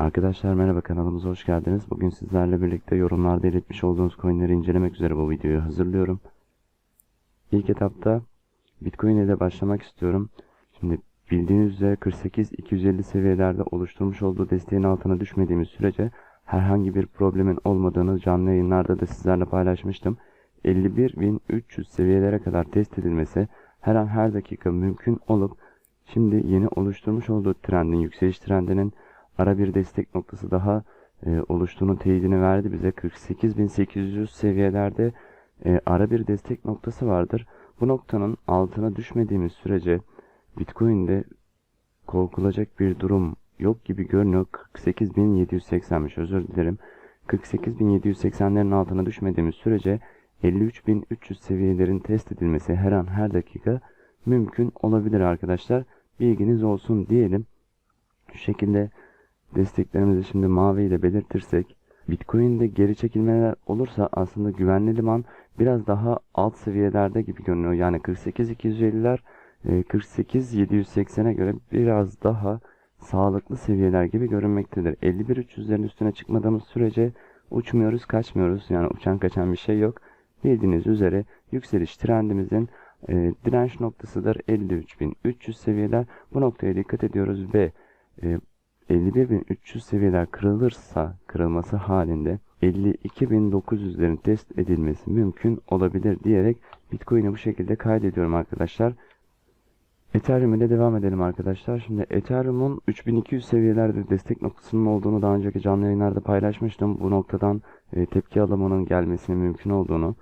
Arkadaşlar merhaba kanalımıza hoş geldiniz. Bugün sizlerle birlikte yorumlarda iletmiş olduğunuz coinleri incelemek üzere bu videoyu hazırlıyorum. İlk etapta Bitcoin ile başlamak istiyorum. Şimdi bildiğiniz üzere 48-250 seviyelerde oluşturmuş olduğu desteğin altına düşmediğimiz sürece herhangi bir problemin olmadığını canlı yayınlarda da sizlerle paylaşmıştım. 51.300 seviyelere kadar test edilmesi her an her dakika mümkün olup şimdi yeni oluşturmuş olduğu trendin yükseliş trendinin ara bir destek noktası daha e, oluştuğunun teyidini verdi bize. 48.800 seviyelerde e, ara bir destek noktası vardır. Bu noktanın altına düşmediğimiz sürece Bitcoin'de korkulacak bir durum yok gibi görünüyor. 48.780'miş özür dilerim. 48.780'lerin altına düşmediğimiz sürece 53.300 seviyelerin test edilmesi her an her dakika mümkün olabilir arkadaşlar. Bilginiz olsun diyelim. Şu şekilde desteklerimizi şimdi mavi ile belirtirsek Bitcoin'de geri çekilmeler olursa aslında güvenli liman biraz daha alt seviyelerde gibi görünüyor. Yani 48.250'ler 48.780'e göre biraz daha sağlıklı seviyeler gibi görünmektedir. 51.300'lerin üstüne çıkmadığımız sürece uçmuyoruz, kaçmıyoruz. Yani uçan kaçan bir şey yok. Bildiğiniz üzere yükseliş trendimizin e, direnç noktasıdır 53.300 seviyeler. Bu noktaya dikkat ediyoruz ve e, 51.300 seviyeler kırılırsa kırılması halinde 52.900'lerin test edilmesi mümkün olabilir diyerek Bitcoin'i bu şekilde kaydediyorum arkadaşlar. Ethereum ile devam edelim arkadaşlar. Şimdi Ethereum'un 3200 seviyelerde destek noktasının olduğunu daha önceki canlı yayınlarda paylaşmıştım. Bu noktadan e, tepki alımının gelmesinin mümkün olduğunu.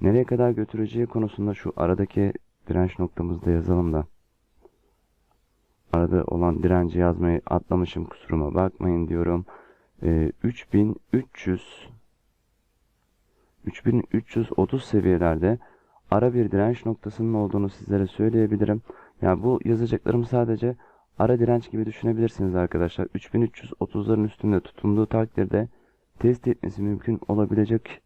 Nereye kadar götüreceği konusunda şu aradaki direnç noktamızda yazalım da. Arada olan direnci yazmayı atlamışım kusuruma bakmayın diyorum. E, 3300 3330 seviyelerde ara bir direnç noktasının olduğunu sizlere söyleyebilirim. Yani bu yazacaklarımı sadece ara direnç gibi düşünebilirsiniz arkadaşlar. 3330'ların üstünde tutunduğu takdirde test etmesi mümkün olabilecek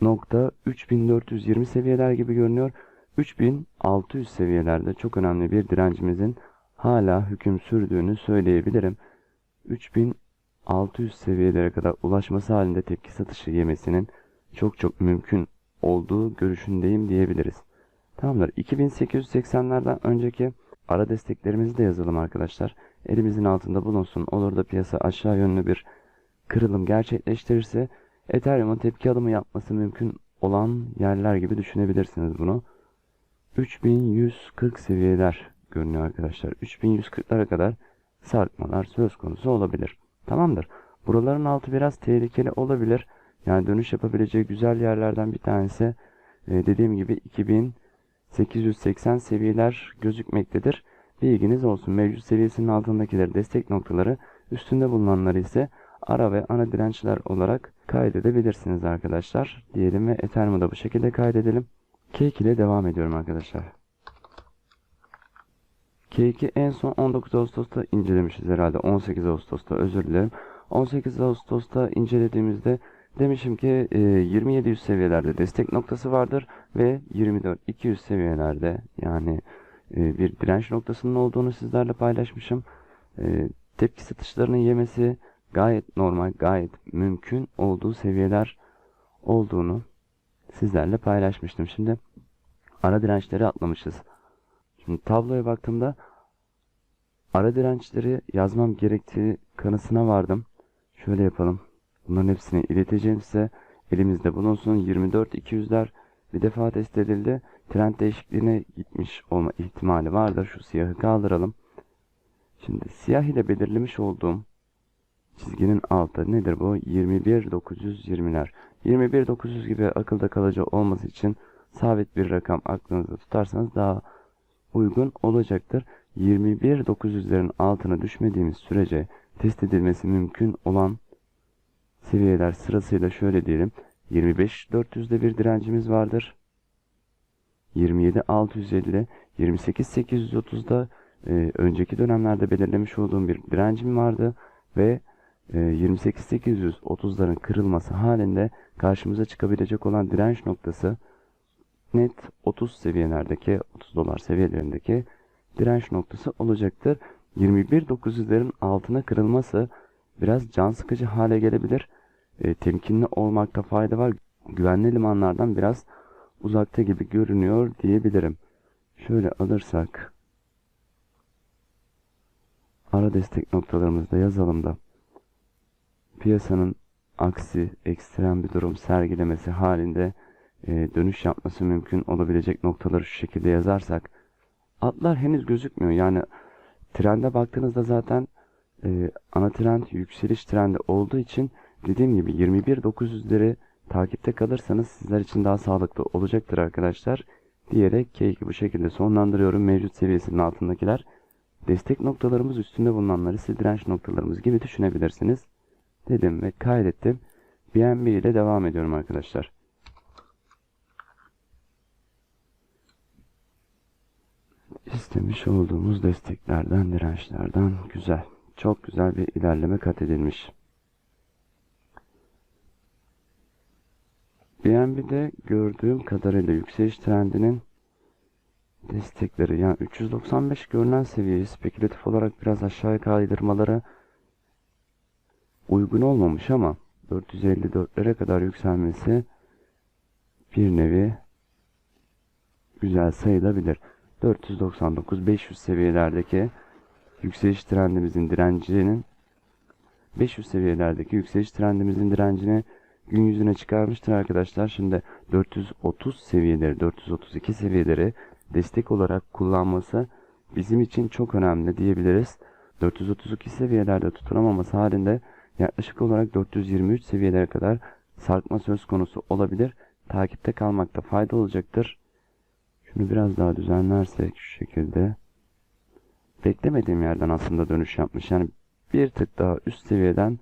nokta 3420 seviyeler gibi görünüyor. 3600 seviyelerde çok önemli bir direncimizin hala hüküm sürdüğünü söyleyebilirim. 3600 seviyelere kadar ulaşması halinde tepki satışı yemesinin çok çok mümkün olduğu görüşündeyim diyebiliriz. Tamamdır. 2880'lerden önceki ara desteklerimizi de yazalım arkadaşlar. Elimizin altında bulunsun. Olur da piyasa aşağı yönlü bir kırılım gerçekleştirirse Ethereum'un tepki alımı yapması mümkün olan yerler gibi düşünebilirsiniz bunu. 3140 seviyeler görünüyor arkadaşlar. 3140'lara kadar sarkmalar söz konusu olabilir. Tamamdır. Buraların altı biraz tehlikeli olabilir. Yani dönüş yapabileceği güzel yerlerden bir tanesi e, dediğim gibi 2880 seviyeler gözükmektedir. Bilginiz olsun. Mevcut seviyesinin altındakileri destek noktaları, üstünde bulunanları ise ara ve ana dirençler olarak kaydedebilirsiniz arkadaşlar. Diyelim ve Ethereum'u da bu şekilde kaydedelim. Cake ile devam ediyorum arkadaşlar. Cake'i en son 19 Ağustos'ta incelemişiz herhalde. 18 Ağustos'ta özür dilerim. 18 Ağustos'ta incelediğimizde demişim ki e, 2700 seviyelerde destek noktası vardır ve 24-200 seviyelerde yani e, bir direnç noktasının olduğunu sizlerle paylaşmışım. E, tepki satışlarının yemesi gayet normal, gayet mümkün olduğu seviyeler olduğunu sizlerle paylaşmıştım. Şimdi ara dirençleri atlamışız. Şimdi tabloya baktığımda ara dirençleri yazmam gerektiği kanısına vardım. Şöyle yapalım. Bunların hepsini ileteceğim size. Elimizde bulunsun. 24-200'ler bir defa test edildi. Trend değişikliğine gitmiş olma ihtimali vardır. Şu siyahı kaldıralım. Şimdi siyah ile belirlemiş olduğum çizginin altı nedir bu? 21.920'ler. 21.900 gibi akılda kalıcı olması için sabit bir rakam aklınızda tutarsanız daha uygun olacaktır. 21.900'lerin altına düşmediğimiz sürece test edilmesi mümkün olan seviyeler sırasıyla şöyle diyelim. 25.400'de bir direncimiz vardır. 27.650, 28.830'da e, önceki dönemlerde belirlemiş olduğum bir direncim vardı ve 28.830'ların kırılması halinde karşımıza çıkabilecek olan direnç noktası net 30 seviyelerdeki 30 dolar seviyelerindeki direnç noktası olacaktır. 21.900'lerin altına kırılması biraz can sıkıcı hale gelebilir. E, temkinli olmakta fayda var. Güvenli limanlardan biraz uzakta gibi görünüyor diyebilirim. Şöyle alırsak ara destek noktalarımızda yazalım da piyasanın aksi ekstrem bir durum sergilemesi halinde e, dönüş yapması mümkün olabilecek noktaları şu şekilde yazarsak atlar henüz gözükmüyor. Yani trende baktığınızda zaten e, ana trend yükseliş trendi olduğu için dediğim gibi 21.900'leri takipte kalırsanız sizler için daha sağlıklı olacaktır arkadaşlar diyerek keyfi bu şekilde sonlandırıyorum. Mevcut seviyesinin altındakiler destek noktalarımız üstünde bulunanları ise direnç noktalarımız gibi düşünebilirsiniz. Dedim ve kaydettim. BNB ile devam ediyorum arkadaşlar. İstemiş olduğumuz desteklerden, dirençlerden güzel. Çok güzel bir ilerleme kat edilmiş. BNB'de gördüğüm kadarıyla yükseliş trendinin destekleri yani 395 görünen seviyeyi spekülatif olarak biraz aşağıya kaydırmaları uygun olmamış ama 454'lere kadar yükselmesi bir nevi güzel sayılabilir. 499-500 seviyelerdeki yükseliş trendimizin direncinin 500 seviyelerdeki yükseliş trendimizin direncini gün yüzüne çıkarmıştır arkadaşlar. Şimdi 430 seviyeleri, 432 seviyeleri destek olarak kullanması bizim için çok önemli diyebiliriz. 432 seviyelerde tutunamaması halinde yaklaşık olarak 423 seviyelere kadar sarkma söz konusu olabilir. Takipte kalmakta fayda olacaktır. Şunu biraz daha düzenlersek şu şekilde. Beklemediğim yerden aslında dönüş yapmış. Yani bir tık daha üst seviyeden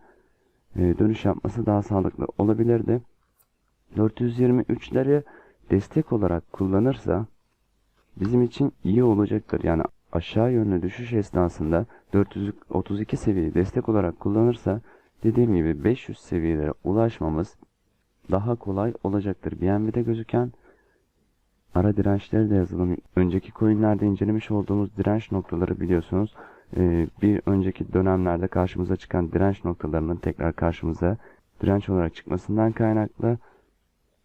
e, dönüş yapması daha sağlıklı olabilirdi. 423'leri destek olarak kullanırsa bizim için iyi olacaktır. Yani aşağı yönlü düşüş esnasında 432 seviyeyi destek olarak kullanırsa dediğim gibi 500 seviyelere ulaşmamız daha kolay olacaktır. BNB'de gözüken ara dirençleri de yazalım. Önceki coinlerde incelemiş olduğumuz direnç noktaları biliyorsunuz. Ee, bir önceki dönemlerde karşımıza çıkan direnç noktalarının tekrar karşımıza direnç olarak çıkmasından kaynaklı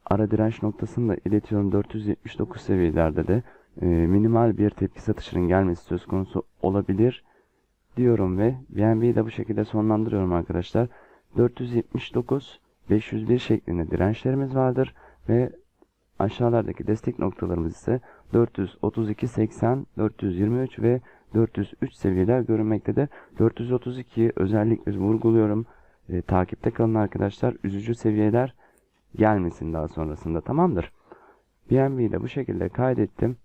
ara direnç noktasını da iletiyorum. 479 seviyelerde de e, minimal bir tepki satışının gelmesi söz konusu olabilir diyorum ve BNB'yi de bu şekilde sonlandırıyorum arkadaşlar. 479 501 şeklinde dirençlerimiz vardır ve aşağılardaki destek noktalarımız ise 432 80 423 ve 403 seviyeler görünmektedir. 432'yi özellikle vurguluyorum. E, takipte kalın arkadaşlar. Üzücü seviyeler gelmesin daha sonrasında tamamdır. BNB'yi de bu şekilde kaydettim.